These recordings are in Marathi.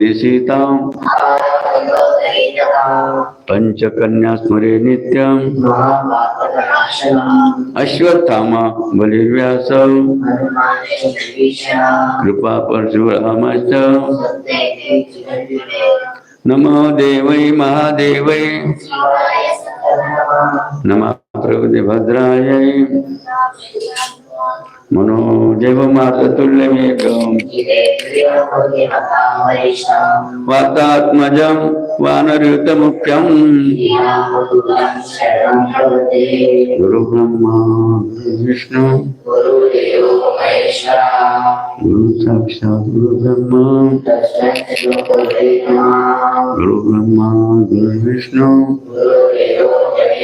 सीतां पञ्चकन्या स्मरे नित्यं अश्वत्थामा कृपा परशुरामश्च नमो देवै महादेवै। नमः प्रभुदेभद्रायै मनोजैवमातुल्यमेकम् वातात्मजं वानरयुतमुख्यम् गुरुब्रह्मा विष्णु गुरु साक्षात् गुरुब्रह्मा गुरुब्रह्मा गुरुविष्णु गुरु साक्षात् गुरु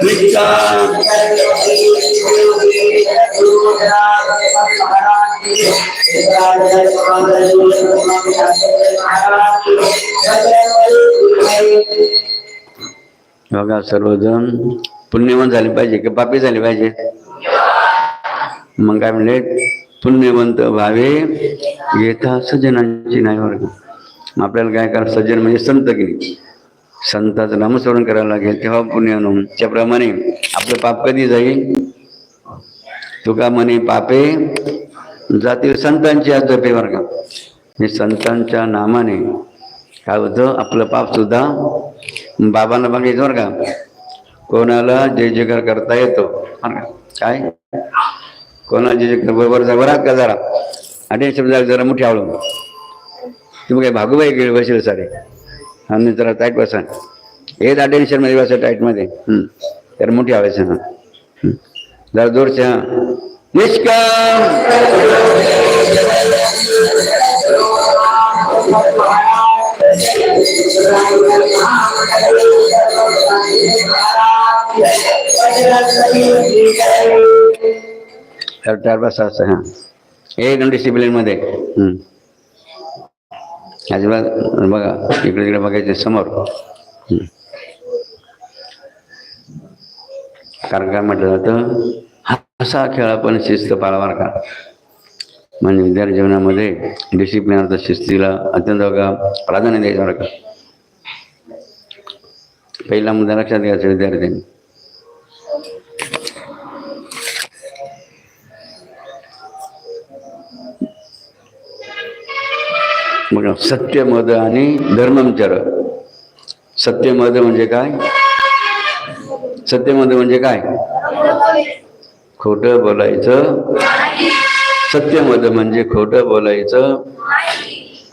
Obrigado. बघा सर्वजण पुण्यवान झाले पाहिजे की पापी झाले पाहिजे? मग काय म्हणले पुण्यवंत भावे घेता सज्जनांची नाही वर्ग. आपल्याला काय करा सज्जन म्हणजे संत की संताचं नामस्मरण करायला लागेल तेव्हा पुण्य त्याप्रमाणे आपलं पाप कधी जाईल? तुका म्हणे पापे जातील संतांची आज जपे वर्ग हे संतांच्या नामाने काय होतं आपलं पाप सुद्धा बाबांना बघायचं बरं का. कोणाला जय जयकार करता येतो बरं का. काय? कोणाला जय जयकार बरोबर जा का जरा. आठे शब्द जरा मोठी आवडून तुम्ही काय भागूबाई गेले बसेल सारे? आणि जरा टाईट बसा. हे अटेन्शनमध्ये बसा टाईटमध्ये तर मोठी आवाज जरा जोरच्या निष्काम। चार पाच सहा हां. एक डिसिप्लिनमध्ये अजिबात बघा इकडे तिकडे बघायचे समोर. कारण काय म्हटलं जातं? असा खेळ आपण शिस्त पाळावा का? म्हणजे विद्यार्थी जीवनामध्ये डिसिप्लिन अर्थ शिस्तीला अत्यंत प्राधान्य द्यायचं बरं का? पहिला मुद्दा लक्षात घ्यायचा विद्यार्थ्यांनी सत्य सत्यमद आणि धर्ममचर सत्यमद म्हणजे काय? सत्यमद म्हणजे काय? खोटं बोलायचं. सत्यमद म्हणजे खोटं बोलायचं.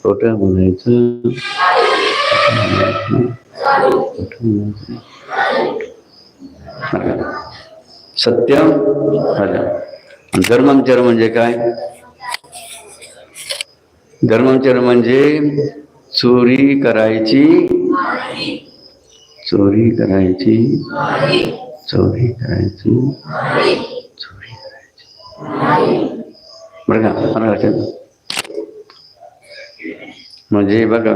खोटं बोलायचं सत्य धर्मचर म्हणजे काय? धर्मचर म्हणजे चोरी करायची. चोरी करायची. चोरी करायची. बरं का मला लक्षात म्हणजे बघा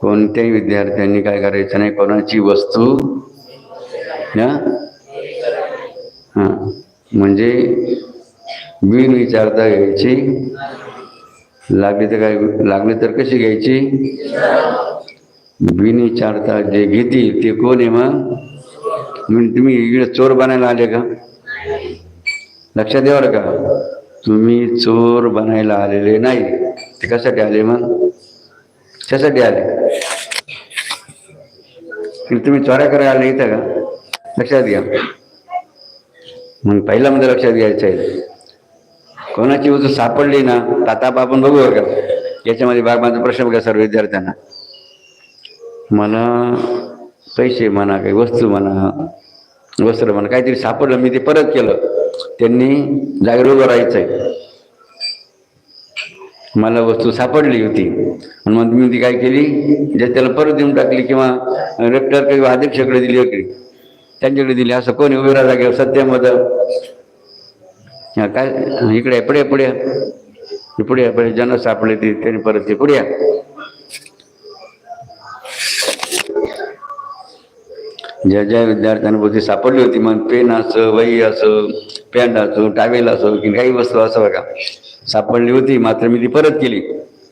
कोणत्याही विद्यार्थ्यांनी काय करायचं नाही कोणाची वस्तू हा हा म्हणजे बिन विचारता घ्यायची लागली तर काय लागली तर कशी घ्यायची? बिन विचारता जे घेतील ते कोण आहे मग? म्हणजे तुम्ही इकडे चोर बनायला आले का? लक्षात येवर का? तुम्ही चोर बनायला आलेले नाही. ते कशासाठी आले मग? कशासाठी आले? की तुम्ही चोऱ्या करायला आले इथं का? लक्षात घ्या. मग पहिला मध्ये लक्षात घ्यायचं आहे. कोणाची वस्तू सापडली ना तर आता आपण बघूया का. याच्यामध्ये बाग माझा प्रश्न बघा सर्व विद्यार्थ्यांना. मला पैसे म्हणा काही वस्तू म्हणा वस्त्र म्हणा काहीतरी सापडलं मी ते परत केलं. त्यांनी जागरूक करायचंय मला वस्तू सापडली होती. आणि मग मी ती काय केली? जे त्याला परत देऊन टाकली किंवा रेक्टर किंवा अध्यक्षकडे दिली होती. त्यांच्याकडे दिली. असं कोणी उभे राहा जागेवर सत्यमत काय? इकडे आहे, पुढे पुढे पुढे पुढे ज्यांना सापडले ते त्यांनी परत ते पुढे ज्या ज्या विद्यार्थ्यांना बुद्धी सापडली होती मग पेन असं वही असं पॅन्ट असो टावेल असो की काही वस्तू असं बघा. सापडली होती मात्र मी ती परत केली.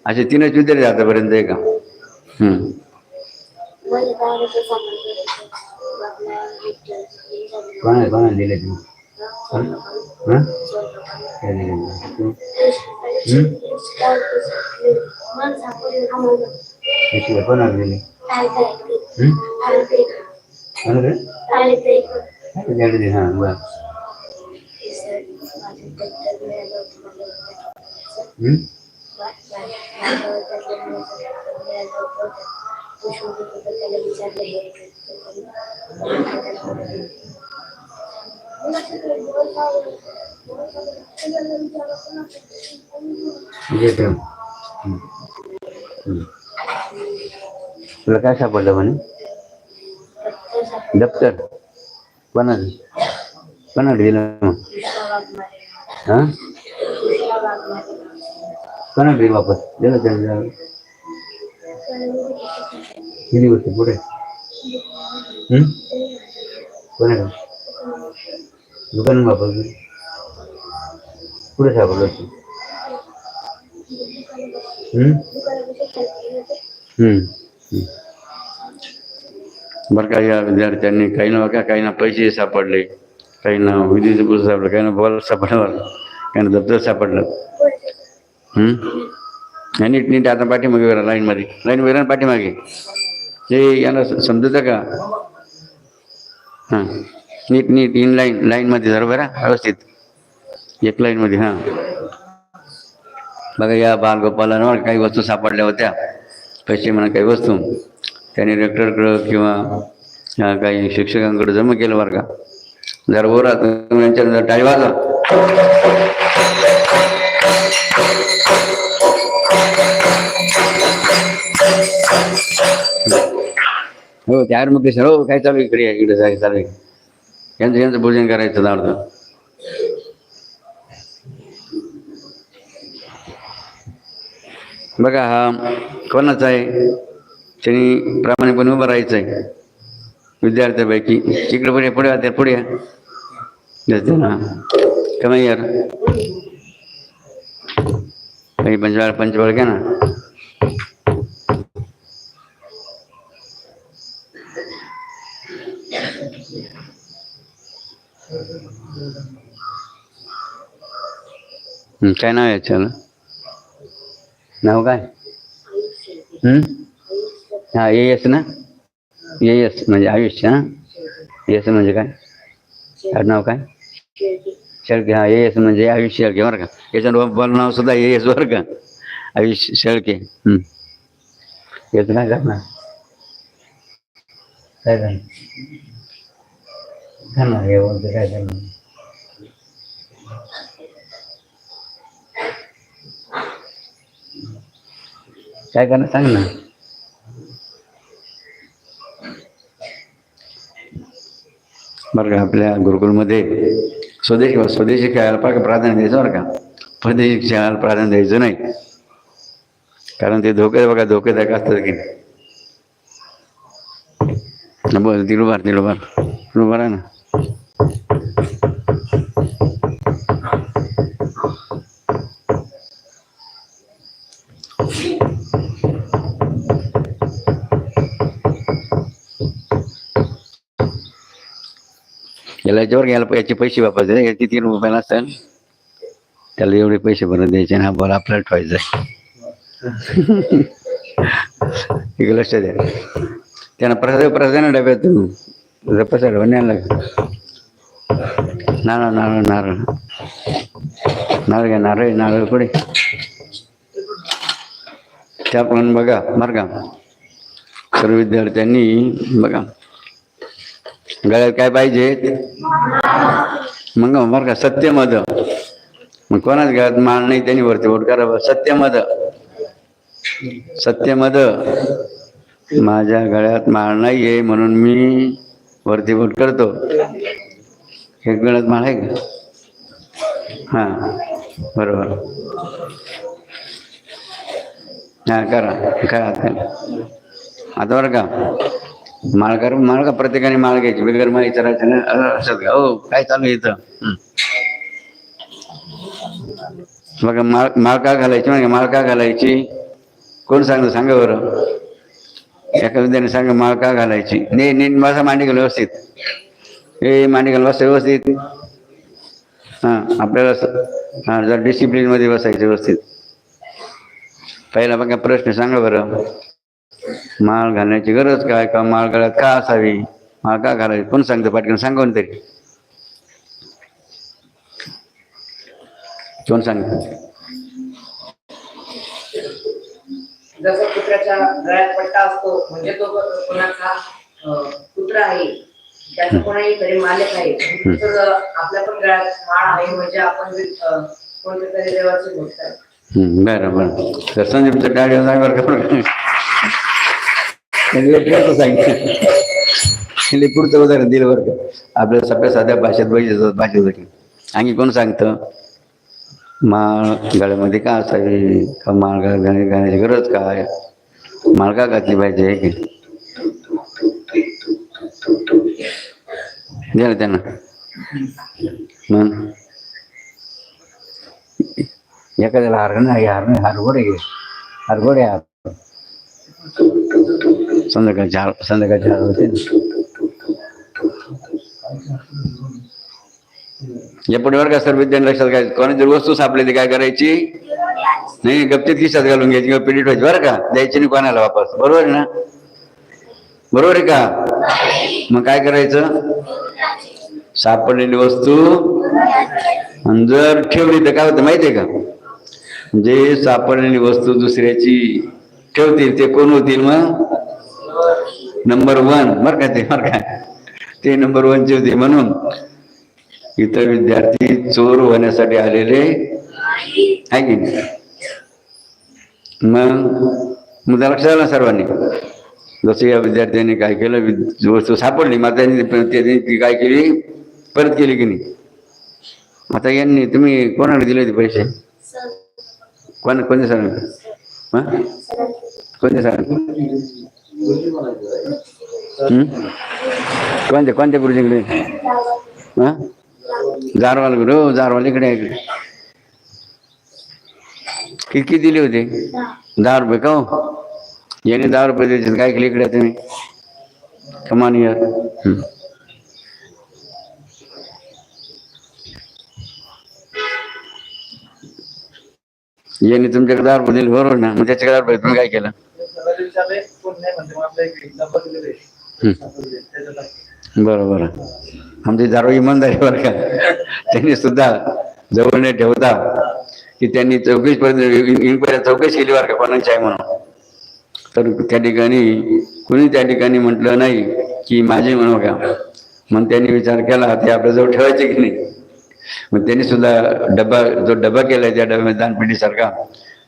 असे तीनच विद्यार्थी आतापर्यंत आहे? का हम्म. दिले कोणाला दिले हं? बरं. तुला काय सापडलं म्हणे? दप्तर. कोणाला कोणाला दिलं मग हां? कोणाला दिलं वापस? गेला त्यांना किती गोष्टी पुढे. हं? दुकान वापस पुढे सापडलं तू बरं का या विद्यार्थ्यांनी काही ना काही ना पैसे सापडले. काही ना विधीचं पुस्तक सापडलं काही ना बॉल सापडलं काही ना दप्तर सापडलं. नीट नीट आता पाठीमागे वेळा लाईनमध्ये. लाईन वेळा पाठीमागे. ते यांना स- समजतं का? हां. नीट नीट इन लाईन लाईनमध्ये जरा बरा व्यवस्थित. एक लाईनमध्ये हां. बघा या बालगोपालांवर काही वस्तू सापडल्या होत्या. पैसे म्हणा काही वस्तू. त्यांनी रेक्टरकडं किंवा अं, काही शिक्षकांकडं जमा केलं बरं का? जर वर जर टाळी वाजवा. हो त्यावर मग ते सर्व हो, काय चालू आहे इकडे इकडे काय चालू आहे. यांचं यांचं भोजन करायचं दाडतं बघा हा कोणाचा आहे? त्यांनी प्रामाणिकपणे उभं राहायचं आहे. विद्यार्थ्यापैकी इकडे पुढे पुढे आता पुढे. या. ना. कमी यार काही पंचवाळ पंचवाळ घ्या ना. काय नाव आहे याच्याला? नाव काय? हा ए एस ना? ए म्हणजे आयुष्य हा एस म्हणजे काय? नाव काय? शेळके हा ए म्हणजे आयुष्य शेळके बरं का? याचं बल नाव सुद्धा ए बरं का? आयुष्य शेळके. हं. काय करणार. काय करणार हे बोलते काय करणार? काय करणार? सांग ना. बरं का आपल्या गुरुकुलमध्ये स्वदेशी स्वदेशी खेळायला फार प्राधान्य द्यायचं बरं का? परदेशी खेळायला प्राधान्य द्यायचं नाही. कारण ते धोके बघा धोकेदायक असतात की. बरं तिला बार तिला बार तिला आहे ना. याला याच्यावर घ्यायला याचे पैसे वापरायचे याचे तीन रुपयाला असतात त्याला एवढे पैसे भरत द्यायचे आणि हा बॉल आपल्याला ठेवायचा आहे. हे लक्ष द्या. त्यांना प्रसाद प्रसाद डब्यातून प्रसाद न्यायला नारळ नारळ नारळ. नारळ घ्या नारळ नारळ पुढे त्या पण बघा बरं का. सर्व विद्यार्थ्यांनी बघा. गळ्यात काय पाहिजे? मग बरं का सत्यमद मग कोणाच गळ्यात माळ नाही त्यांनी वरती बोट करा बा. सत्यमद सत्यमद माझ्या गळ्यात माळ नाही आहे म्हणून मी वरती बोट करतो. हे गळ्यात माळ आहे का? हां बरोबर. हां करा. काय आता आता बरं का? मालकार कर का प्रत्येकाने माल घ्यायची. बिगर माळ विचारायचं ना का हो काय चालू आहे इथं? बघा माळ माळ का घालायची? म्हणजे माळ का घालायची? कोण सांग सांगा बरं. एका विद्याने सांगा माळ का घालायची? ने नीट माझा मांडी घाल व्यवस्थित. हे मांडी घाल बस व्यवस्थित. हां आपल्याला हा हां जर डिसिप्लिनमध्ये बसायचं व्यवस्थित. पहिला बघा प्रश्न सांगा बरं. माळ घालण्याची गरज काय? का माळ गळ्यात का असावी? माळ का घालावी? कोण सांगतं पाटकन? सांगा तरी कोण सांगतं जसं कुत्र्याच्या गळ्यात पट्टा असतो म्हणजे तो कोणाचा कुत्रा आहे त्याचं कोणाही तरी मालक आहे तर आपल्या पण गळ्यात माळ आहे म्हणजे आपण कोणत्या तरी देवाची गोष्ट आहे. बरं बरं. तर संदीपचं गाडी सांग सांगितलं त्यांनी पुढचं उदाहरण दिलं बरं का. आपल्या सगळ्या साध्या भाषेत पाहिजे भाषेसाठी की. आणखी कोण सांगतं? माळ गाळ्यामध्ये का असावी? का माळ गळ्यात घालण्या- घालण्याची गरज काय? माळ का घातली पाहिजे? की द्या ना त्यांना. मग? एखाद्याला हार आहे हार नाही हारगोडे घे हारगोडे हार. संध्याकाळचे हार संध्याकाळचे झाड होते. ना. या पुढे बरं का सर्व विद्यार्थी लक्षात काय कोणी जर वस्तू सापडली ती काय करायची? नाही गप्तीत खिशात घालून घ्यायची किंवा पिढी ठेवायची. बरं का द्यायची नाही कोणाला वापस. बरोबर आहे ना? बरोबर आहे का? मग काय करायचं? सापडलेली वस्तू आणि जर ठेवली तर काय होतं माहिती आहे का? जे सापडलेली वस्तू दुसऱ्याची ठेवतील ते कोण होतील मग? नंबर वन बर का ते बर का. ते नंबर वनचे होते म्हणून इतर विद्यार्थी चोर होण्यासाठी आलेले आहे की नाही? मग मुद्दा लक्षात आला सर्वांनी? जसं या विद्यार्थ्यांनी काय केलं वस्तू सापडली. मग त्यांनी त्यांनी ती काय केली? परत केली की नाही? आता यांनी तुम्ही कोणाला दिले होते पैसे? कोण कोणते सर कोणते सर कोणते कोणत्या गुरुजीकडे हा? जारवाल गुरु जारवाल इकडे आहे इकडे. किती दिले होते? दहा रुपये का हो? याने दहा रुपये द्यायचे काय केले इकडे तुम्ही? कमान यार याने तुमच्याकडे दहा रुपये दिले. बरोबर ना? मग त्याच्याकडे दहा रुपये तुम्ही काय केलं? हं. बरं बरं आमची दारू इमानदारी बरं का? त्यांनी सुद्धा जवळ नाही ठेवता की त्यांनी चौकशी पर्यंत चौकशी केली बरं का कोणाची आहे म्हणून? तर त्या ठिकाणी कुणी त्या ठिकाणी म्हटलं नाही की माझे म्हणू का मग त्यांनी विचार केला ते आपल्याजवळ ठेवायचे की नाही? मग त्यांनी सुद्धा डबा जो डबा केलाय त्या डब्यामध्ये दानपेटीसारखा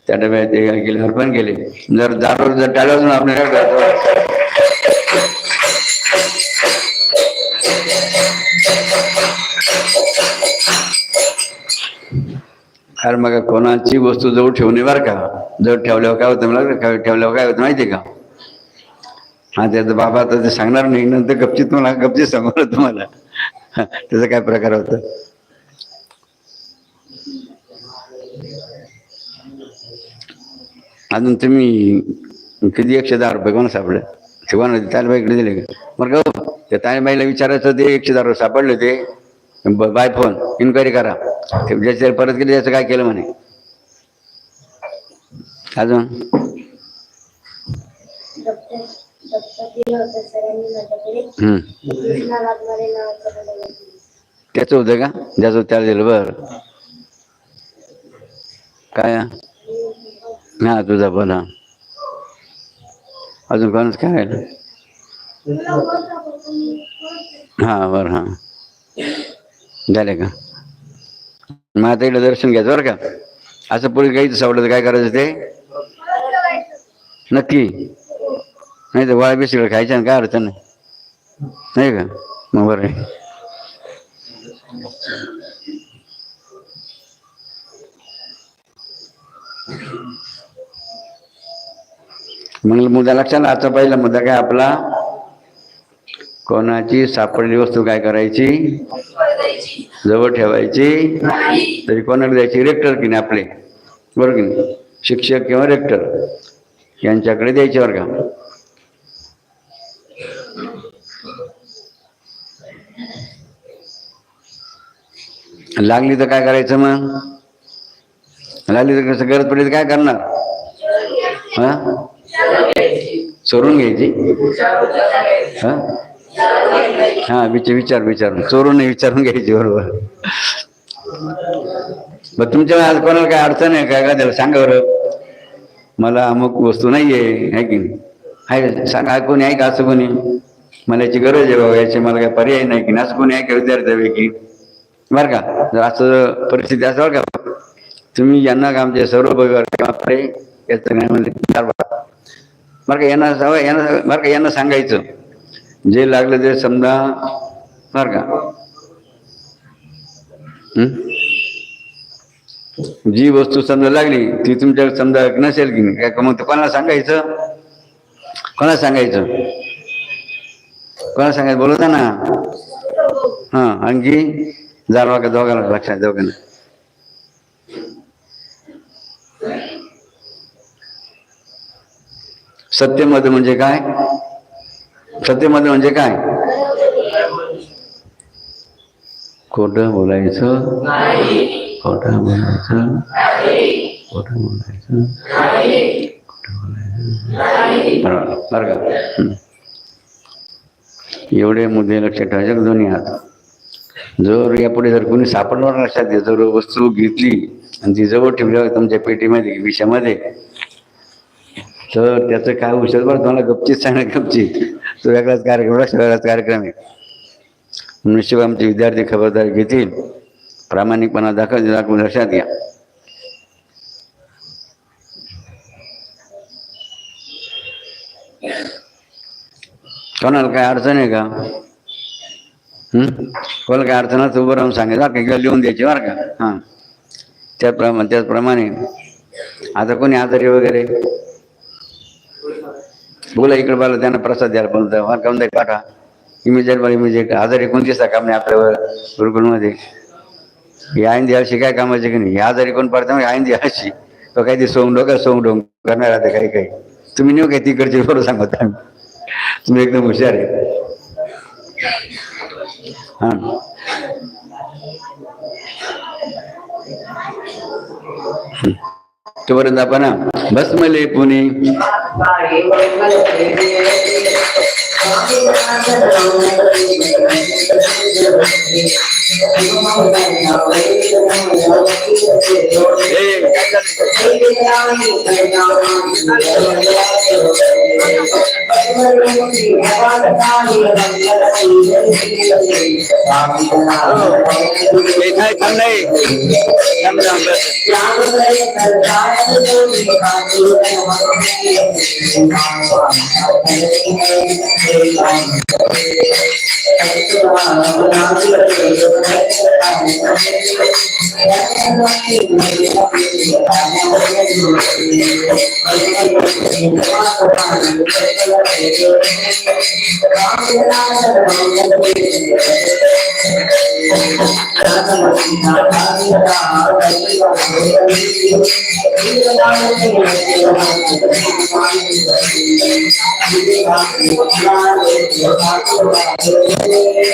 त्या डब्यात ते काय केले अर्पण केले जर दारू जर टाळलं आपण आपल्याला कारण मग कोणाची वस्तू जवळ ठेवणे बरं का? जवळ ठेवल्यावर काय होतं मला? काय ठेवल्यावर काय होतं माहिती आहे का? हा त्याचं बाबा आता ते सांगणार नाही. नंतर गपचित मला गपचित सांगणार तुम्हाला. त्याचा काय प्रकार होता? अजून तुम्ही किती एकशे दहा रुपये कोणा सापडले? ते कोणा तालबाईकडे दिले का? बरं का हो, त्या ताईबाईला विचारायचं ते एकशे दहा रुपये सापडले ते बाय फोन इन्क्वायरी करा. ते ज्याच्या परत केले त्याचं काय केलं म्हणे? अजून? हम्म. त्याचं होतं का? ज्याचं त्याला दिलं बरं. काय? हा तुझा पण हा अजून कोणाच काय राहिलं? हां बरं हां. झाले का? मग आता इकडे दर्शन घ्यायचं बरं का? असं पुढे गाईचं सावडलं तर काय करायचं ते? नक्की. नाही तर वाळ बिस्किट खायचं काय अडचण नाही. नाही का? मग बरं मग मुद्दा लक्षात आता पहिला मुद्दा काय आपला? कोणाची सापडली वस्तू काय करायची? जवळ ठेवायची? तरी कोणाला द्यायची? रेक्टर की नाही आपले? बरोबर की नाही? शिक्षक किंवा रेक्टर यांच्याकडे द्यायचे बरं का? लागली तर काय करायचं मग? लागली तर कसं गरज पडली तर काय करणार? हा? चोरून घ्यायची? हा? हा विचार विचार. विचारून चोरून विचारून घ्यायची बरोबर. मग तुमच्या आज कोणाला काय अडचण आहे काय का? त्याला सांगा बरं. मला अमुक वस्तू नाही आहे की नाही? आहे सांगा कोणी आहे का? असं कोणी? मला याची गरज आहे बाबा याची मला काय पर्याय नाही की नाही? असं कोणी आहे का विद्यार्थ्यापैकी? बरं का जर असं परिस्थिती असेल का तुम्ही यांना का आमचे सर्व बघा याचं काय म्हणजे बरं का यांना सवय यांना बरं का यांना सांगायचं. जे लागलं ते समजा बरं का हं? जी वस्तू समजा लागली ती तुमच्या समजा नसेल की नाही काय मग कोणाला सांगायचं? कोणाला सांगायचं? कोणाला सांगायचं? बोलवता ना. हा. आणखी जारवा का दोघांना लक्षात दोघांना सत्यमत म्हणजे काय? सत्यमत म्हणजे काय? खोटं बोलायचं? खोट बोलायचं? खोट बोलायचं? बोलायचं? बरोबर बरं. का एवढे मुद्दे लक्षात ठेवायचे दोन्ही हात? जर यापुढे जर कोणी सापडणार लक्षात घे जर वस्तू घेतली आणि ती जवळ ठेवली तुमच्या पेटीमध्ये विषयामध्ये तर त्याचं काय होऊ बरं तुम्हाला गपचीत सांगा गपचीत. तो वेगळाच कार्यक्रम वेगळाच कार्यक्रम आहे. निश्चित आमचे विद्यार्थी खबरदारी घेतील. प्रामाणिकपणा दाखल दाखवून लक्षात घ्या. कोणाला काय अडचण आहे का? कोणाला काय अडचण असं उभं राहून सांगायचं बरं का किंवा लिहून द्यायची बरं का? हां. त्याप्रमाणे त्याचप्रमाणे. आता कोणी आजारी वगैरे? बोला इकडे बोला त्यांना प्रसाद द्यायला पण फार काऊन द्या पाठा इमिजिएट बरं इमिजिएट आजारी कोणतीच काम नाही आपल्या गुरुकुलमध्ये? ही आईन द्यायची काय कामाची की नाही? ही आजारी कोण म्हणजे आईन द्यायची तो काही ते सोंग डोका सोंग डोंग करणार आता काही काही. तुम्ही नेऊ काय तिकडचे बरोबर सांगत आम्ही तुम्ही एकदम हुशार आहे. हा. तोपर्यंत आपण भस्मले पुणे ए, काय चाललंय? हे काय काम नाही काम नाही आपलं.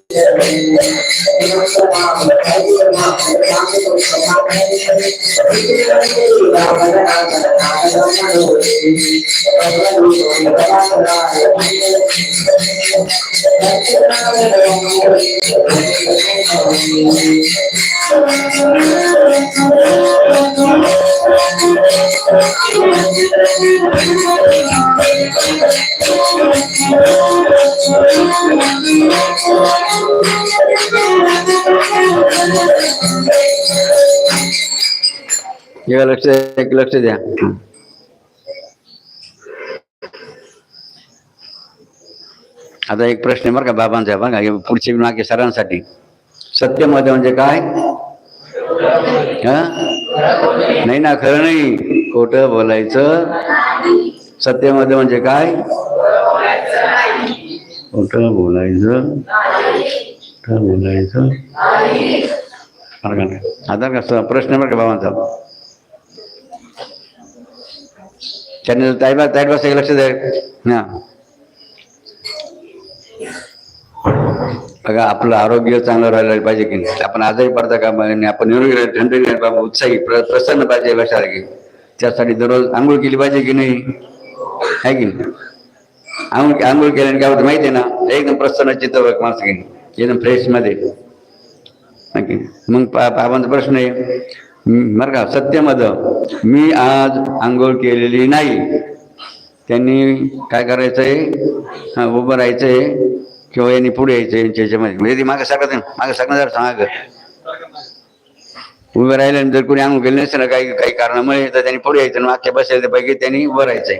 हे लक्ष एक लक्ष द्या. आता एक प्रश्न बरं का बाबांचा बघा पुढचे मागे सरांसाठी. सत्यमध्ये म्हणजे काय? हा? नाही ना खरं नाही. खोट बोलायचं. सत्यमध्ये म्हणजे काय? खोट बोलायचं. बोलायचं बरं कसं प्रश्न बरं का बाबांचा? त्यांनी ताईबा ताईट लक्ष द्या हा. बघा आपलं आरोग्य चांगलं राहिलं पाहिजे की नाही? आपण आजारी पडता का नाही आपण निरोगी राहिलं, थंड बाबा उत्साही प्रसन्न पाहिजे लक्षात घे त्यासाठी दररोज आंघोळ केली पाहिजे की नाही? आहे की नाही? आंघोळ आंघोळ केल्याने काय होतं माहिती आहे ना? एकदम प्रसन्न चित्त माणसं एकदम फ्रेशमध्ये. मग पा बाबांचा प्रश्न आहे. बरं का? सत्यमध मी आज आंघोळ केलेली नाही. त्यांनी काय करायचंय आहे? उभं राहायचंय किंवा यांनी पुढे यायचं यांच्या याच्यामध्ये. म्हणजे ती मागं सांगत नाही मागं सांगणं जरा सांगा उभं राहिल्यानंतर कोणी आंघोळ केली नसेल काही काही कारणामुळे तर त्यांनी पुढे यायचं मागच्या बसायच्या पैकी त्यांनी उभं राहायचंय